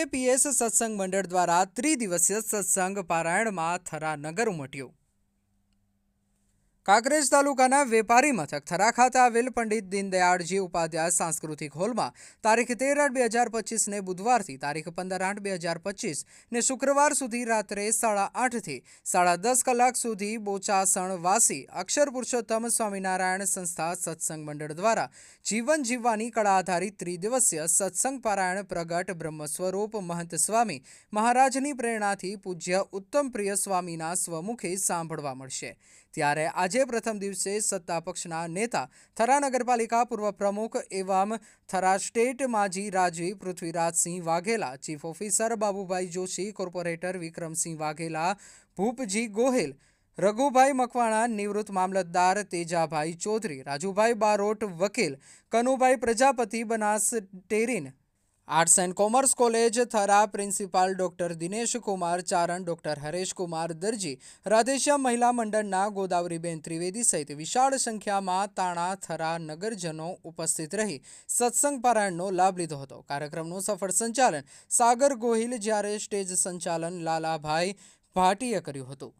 સીએપીએસ સત્સંગ મંડળ દ્વારા ત્રિદિવસીય સત્સંગ પારાયણમાં થરા નગર ઉમટ્યું. કાંકરેજ તાલુકાના વેપારી મથક થરા ખાતે આવેલ પંડિત દીનદયાળજી ઉપાધ્યાય સાંસ્કૃતિક હોલમાં તારીખ તેર આઠ બે હજાર પચીસને બુધવારથી તારીખ પંદર આઠ બે હજાર પચીસ ને શુક્રવાર સુધી રાત્રે સાડા આઠથી સાડા દસ કલાક સુધી બોચાસણ વાસી અક્ષર પુરુષોત્તમ સ્વામિનારાયણ સંસ્થા સત્સંગ મંડળ દ્વારા જીવન જીવવાની કળા આધારિત ત્રિદિવસીય સત્સંગ પારાયણ પ્રગટ બ્રહ્મ સ્વરૂપ મહંત સ્વામી મહારાજની પ્રેરણાથી પૂજ્ય ઉત્તમ પ્રિય સ્વામીના સ્વમુખે સાંભળવા મળશે. ત્યારે આજે પ્રથમ દિવસે સત્તા પક્ષના નેતા, થરા નગરપાલિકા પૂર્વ પ્રમુખ એવમ થરા સ્ટેટ માજી રાજવી Prithvirajsinh Vaghela, chief officer Babubhai Joshi, corporator Vikramsinh Vaghela, Bhupji Gohel, Raghubhai Makwana, નિવૃત્ત મામલતદાર તેજાભાઈ ચૌધરી, રાજુભાઈ બારોટ વકીલ, Kanubhai Prajapati, Banas ટેરીન arts and commerce college Thara principal doctor Dinesh Kumar Charan doctor Haresh Kumar Darji Radheshyam મહિલા મંડળના ગોદાવરીબેન ત્રિવેદી સહિત વિશાળ સંખ્યામાં તાણા થરા નગરજનો ઉપસ્થિત રહી સત્સંગ પારાયણનો લાભ લીધો હતો. કાર્યક્રમનું સફળ સંચાલન સાગર ગોહિલ જ્યારે સ્ટેજ સંચાલન લાલાભાઈ ભાટીએ કર્યું હતું.